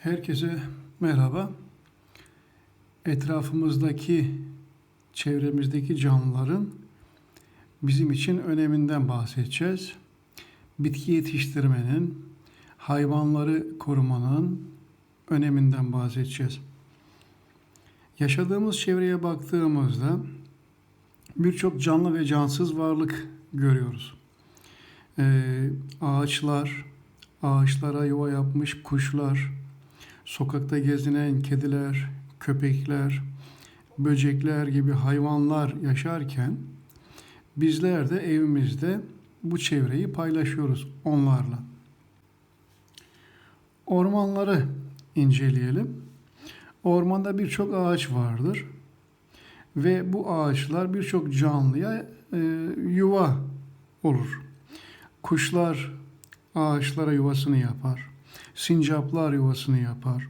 Herkese merhaba. Etrafımızdaki, çevremizdeki canlıların bizim için öneminden bahsedeceğiz. Bitki yetiştirmenin, hayvanları korumanın öneminden bahsedeceğiz. Yaşadığımız çevreye baktığımızda birçok canlı ve cansız varlık görüyoruz. Ee, ağaçlar, ağaçlara yuva yapmış kuşlar, sokakta gezinen kediler, köpekler, böcekler gibi hayvanlar yaşarken bizler de evimizde bu çevreyi paylaşıyoruz onlarla. Ormanları inceleyelim. Ormanda birçok ağaç vardır ve bu ağaçlar birçok canlıya e, yuva olur. Kuşlar ağaçlara yuvasını yapar. Sincaplar yuvasını yapar.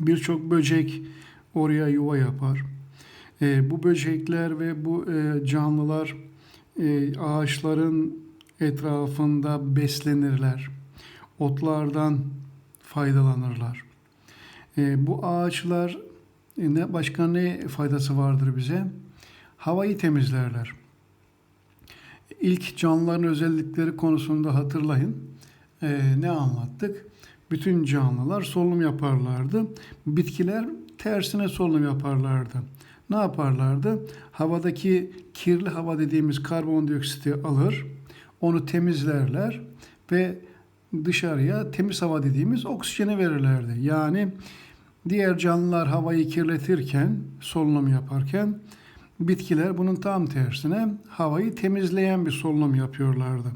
Birçok böcek oraya yuva yapar. E, bu böcekler ve bu e, canlılar e, ağaçların etrafında beslenirler. Otlardan faydalanırlar. E, bu ağaçlar e, ne başka ne faydası vardır bize? Havayı temizlerler. İlk canlıların özellikleri konusunda hatırlayın. E, ne anlattık? Bütün canlılar solunum yaparlardı. Bitkiler tersine solunum yaparlardı. Ne yaparlardı? Havadaki kirli hava dediğimiz karbondioksiti alır, onu temizlerler ve dışarıya temiz hava dediğimiz oksijeni verirlerdi. Yani diğer canlılar havayı kirletirken, solunum yaparken bitkiler bunun tam tersine havayı temizleyen bir solunum yapıyorlardı.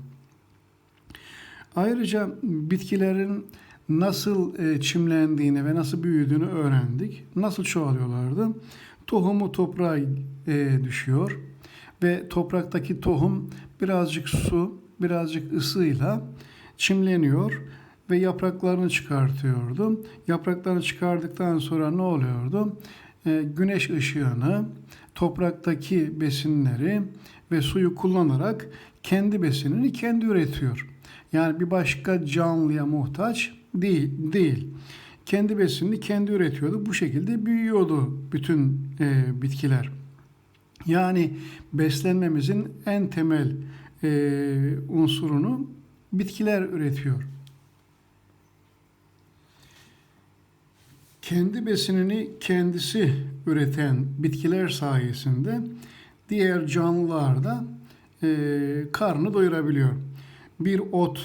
Ayrıca bitkilerin nasıl e, çimlendiğini ve nasıl büyüdüğünü öğrendik. Nasıl çoğalıyorlardı? Tohumu toprağa e, düşüyor ve topraktaki tohum birazcık su, birazcık ısıyla çimleniyor ve yapraklarını çıkartıyordu. Yapraklarını çıkardıktan sonra ne oluyordu? E, güneş ışığını, topraktaki besinleri ve suyu kullanarak kendi besinini kendi üretiyor. Yani bir başka canlıya muhtaç değil. değil. Kendi besinini kendi üretiyordu. Bu şekilde büyüyordu bütün e, bitkiler. Yani beslenmemizin en temel e, unsurunu bitkiler üretiyor. Kendi besinini kendisi üreten bitkiler sayesinde diğer canlılar da e, karnı doyurabiliyor. Bir ot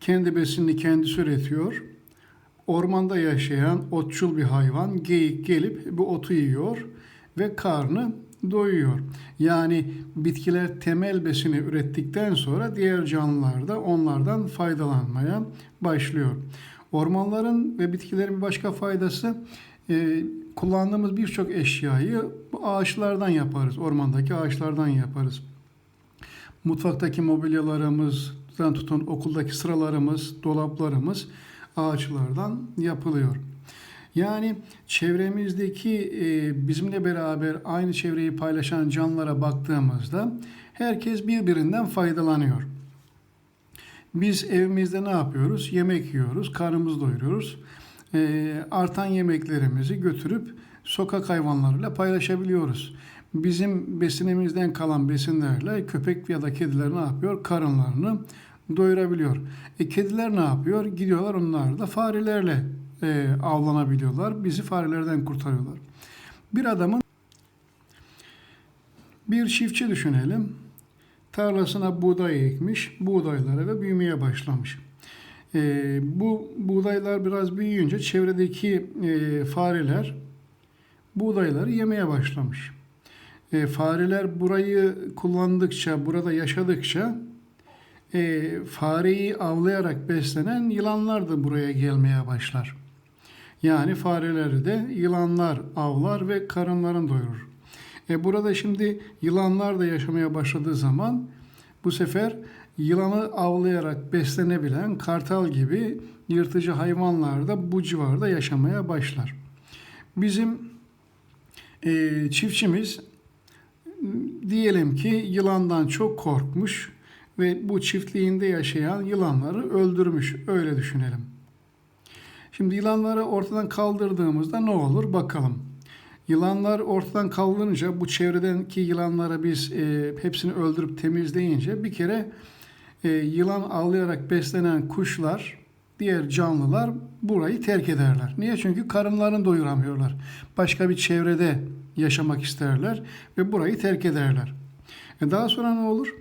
kendi besinini kendisi üretiyor. Ormanda yaşayan otçul bir hayvan geyik gelip bu otu yiyor ve karnı doyuyor. Yani bitkiler temel besini ürettikten sonra diğer canlılar da onlardan faydalanmaya başlıyor. Ormanların ve bitkilerin bir başka faydası e, kullandığımız birçok eşyayı ağaçlardan yaparız. Ormandaki ağaçlardan yaparız. Mutfaktaki mobilyalarımızdan tutun okuldaki sıralarımız, dolaplarımız ağaçlardan yapılıyor. Yani çevremizdeki e, bizimle beraber aynı çevreyi paylaşan canlılara baktığımızda herkes birbirinden faydalanıyor. Biz evimizde ne yapıyoruz? Yemek yiyoruz, karnımızı doyuruyoruz. E, artan yemeklerimizi götürüp sokak hayvanlarıyla paylaşabiliyoruz. Bizim besinimizden kalan besinlerle köpek ya da kediler ne yapıyor? Karınlarını doyurabiliyor. E, kediler ne yapıyor? Gidiyorlar onlar da farelerle e, avlanabiliyorlar. Bizi farelerden kurtarıyorlar. Bir adamın bir çiftçi düşünelim. Tarlasına buğday ekmiş. Buğdaylara ve büyümeye başlamış. E, bu buğdaylar biraz büyüyünce çevredeki e, fareler buğdayları yemeye başlamış. E, fareler burayı kullandıkça, burada yaşadıkça e, fareyi avlayarak beslenen yılanlar da buraya gelmeye başlar. Yani fareleri de yılanlar avlar ve karınlarını doyurur. E burada şimdi yılanlar da yaşamaya başladığı zaman bu sefer yılanı avlayarak beslenebilen kartal gibi yırtıcı hayvanlar da bu civarda yaşamaya başlar. Bizim e, çiftçimiz diyelim ki yılandan çok korkmuş ve bu çiftliğinde yaşayan yılanları öldürmüş. Öyle düşünelim. Şimdi yılanları ortadan kaldırdığımızda ne olur bakalım. Yılanlar ortadan kaldırınca bu çevredeki yılanları biz e, hepsini öldürüp temizleyince bir kere e, yılan avlayarak beslenen kuşlar, diğer canlılar burayı terk ederler. Niye? Çünkü karınlarını doyuramıyorlar. Başka bir çevrede yaşamak isterler ve burayı terk ederler. E daha sonra ne olur?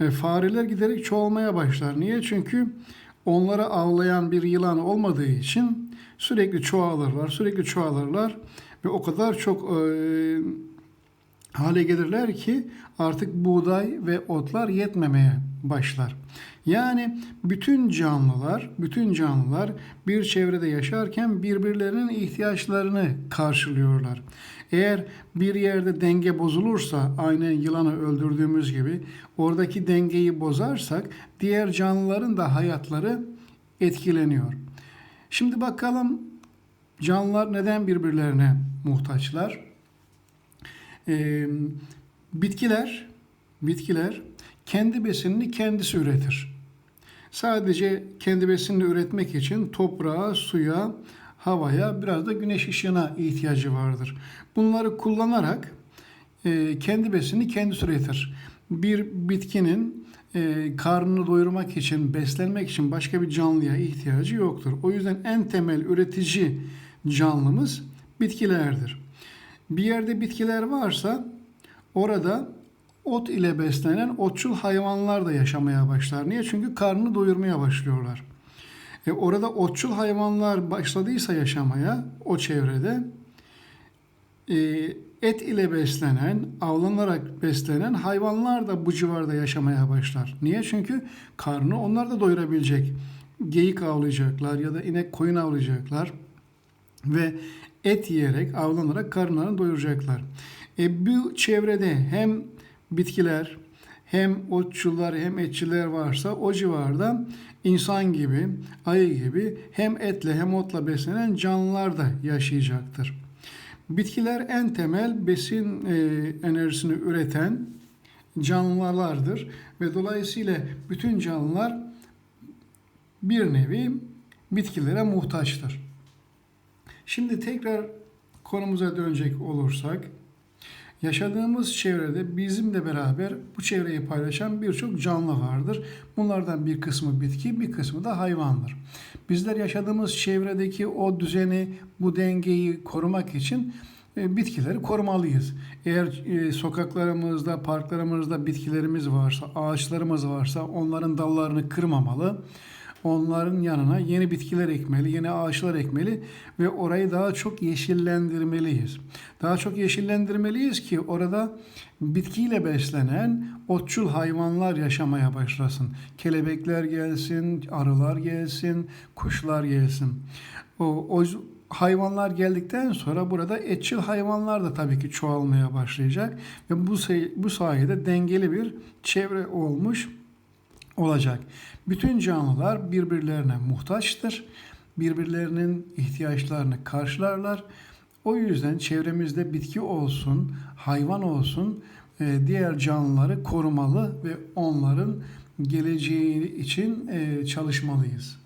E, fareler giderek çoğalmaya başlar. Niye? Çünkü onları avlayan bir yılan olmadığı için sürekli çoğalırlar, sürekli çoğalırlar ve o kadar çok e, hale gelirler ki artık buğday ve otlar yetmemeye başlar. Yani bütün canlılar, bütün canlılar bir çevrede yaşarken birbirlerinin ihtiyaçlarını karşılıyorlar. Eğer bir yerde denge bozulursa, aynen yılanı öldürdüğümüz gibi oradaki dengeyi bozarsak diğer canlıların da hayatları etkileniyor. Şimdi bakalım canlılar neden birbirlerine muhtaçlar? Ee, bitkiler, bitkiler kendi besinini kendisi üretir. Sadece kendi besinini üretmek için toprağa, suya, havaya, biraz da güneş ışığına ihtiyacı vardır. Bunları kullanarak e, kendi besinini kendisi üretir. Bir bitkinin e, karnını doyurmak için, beslenmek için başka bir canlıya ihtiyacı yoktur. O yüzden en temel üretici canlımız bitkilerdir. Bir yerde bitkiler varsa orada ot ile beslenen otçul hayvanlar da yaşamaya başlar. Niye? Çünkü karnını doyurmaya başlıyorlar. E orada otçul hayvanlar başladıysa yaşamaya o çevrede e, et ile beslenen, avlanarak beslenen hayvanlar da bu civarda yaşamaya başlar. Niye? Çünkü karnı onlar da doyurabilecek. Geyik avlayacaklar ya da inek koyun avlayacaklar ve et yiyerek, avlanarak karınlarını doyuracaklar. E, bu çevrede hem bitkiler hem otçular hem etçiler varsa o civarda insan gibi, ayı gibi hem etle hem otla beslenen canlılar da yaşayacaktır. Bitkiler en temel besin e, enerjisini üreten canlılardır ve dolayısıyla bütün canlılar bir nevi bitkilere muhtaçtır. Şimdi tekrar konumuza dönecek olursak, yaşadığımız çevrede bizimle beraber bu çevreyi paylaşan birçok canlı vardır. Bunlardan bir kısmı bitki, bir kısmı da hayvandır. Bizler yaşadığımız çevredeki o düzeni, bu dengeyi korumak için e, bitkileri korumalıyız. Eğer e, sokaklarımızda, parklarımızda bitkilerimiz varsa, ağaçlarımız varsa onların dallarını kırmamalı onların yanına yeni bitkiler ekmeli, yeni ağaçlar ekmeli ve orayı daha çok yeşillendirmeliyiz. Daha çok yeşillendirmeliyiz ki orada bitkiyle beslenen otçul hayvanlar yaşamaya başlasın. Kelebekler gelsin, arılar gelsin, kuşlar gelsin. O, o hayvanlar geldikten sonra burada etçil hayvanlar da tabii ki çoğalmaya başlayacak ve bu bu sayede dengeli bir çevre olmuş olacak. Bütün canlılar birbirlerine muhtaçtır. Birbirlerinin ihtiyaçlarını karşılarlar. O yüzden çevremizde bitki olsun, hayvan olsun e, diğer canlıları korumalı ve onların geleceği için e, çalışmalıyız.